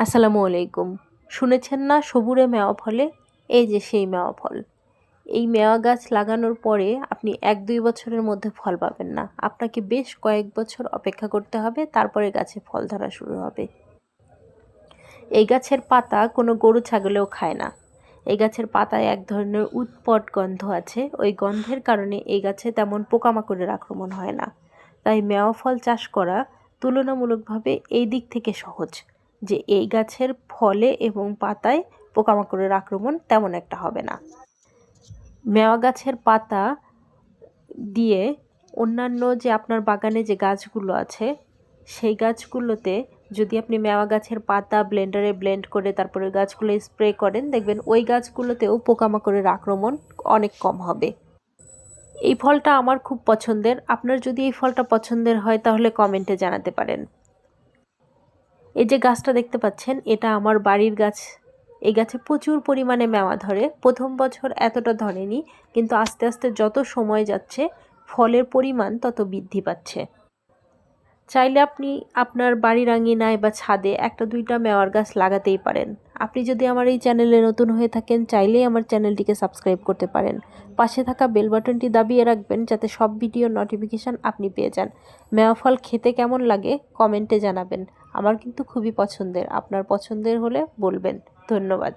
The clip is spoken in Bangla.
আসসালামু আলাইকুম। শুনেছেন না সবুরে মেওয়া ফলে? এই যে সেই মেওয়া ফল। এই মেওয়া গাছ লাগানোর পরে আপনি এক দুই বছরের মধ্যে ফল পাবেন না। আপনাকে বেশ কয়েক বছর অপেক্ষা করতে হবে, তারপরে গাছে ফল ধরা শুরু হবে। এই গাছের পাতা কোনো গরু ছাগলেও খায় না। এই গাছের পাতায় এক ধরনের উৎপট গন্ধ আছে। ওই গন্ধের কারণে এই গাছে তেমন পোকামাকড়ের আক্রমণ হয় না। তাই মেওয়া ফল চাষ করা তুলনামূলকভাবে এই দিক থেকে সহজ। যে এই গাছের ফলে এবং পাতায় পোকামাকড়ের আক্রমণ তেমন একটা হবে না। মেওয়া গাছের পাতা দিয়ে অন্যান্য যে আপনার বাগানে যে গাছগুলো আছে, সেই গাছগুলোতে যদি আপনি মেওয়া গাছের পাতা ব্লেন্ডারে ব্লেন্ড করে তারপরে গাছগুলো স্প্রে করেন, দেখবেন ওই গাছগুলোতেও পোকামাকড়ের আক্রমণ অনেক কম হবে। এই ফলটা আমার খুব পছন্দের। আপনার যদি এই ফলটা পছন্দের হয়, তাহলে কমেন্টে জানাতে পারেন। এই যে গাছটা দেখতে পাচ্ছেন, এটা আমার বাড়ির গাছ। এই গাছে প্রচুর পরিমাণে মেওয়া ধরে। প্রথম বছর এতটা ধরেনি, কিন্তু আস্তে আস্তে যত সময় যাচ্ছে, ফলের পরিমাণ তত বৃদ্ধি পাচ্ছে। চাইলে আপনি আপনার বাড়ির আঙিনায় বা ছাদে একটা দুইটা মেওয়ার গাছ লাগাতেই পারেন। আপনি যদি আমার এই চ্যানেলে নতুন হয়ে থাকেন, চাইলেই আমার চ্যানেলটিকে সাবস্ক্রাইব করতে পারেন। পাশে থাকা বেল বাটনটি দাবিয়ে রাখবেন যাতে সব ভিডিও নোটিফিকেশান আপনি পেয়ে যান। মেওয়া ফল খেতে কেমন লাগে কমেন্টে জানাবেন। আমার কিন্তু খুবই পছন্দের। আপনার পছন্দের হলে বলবেন। ধন্যবাদ।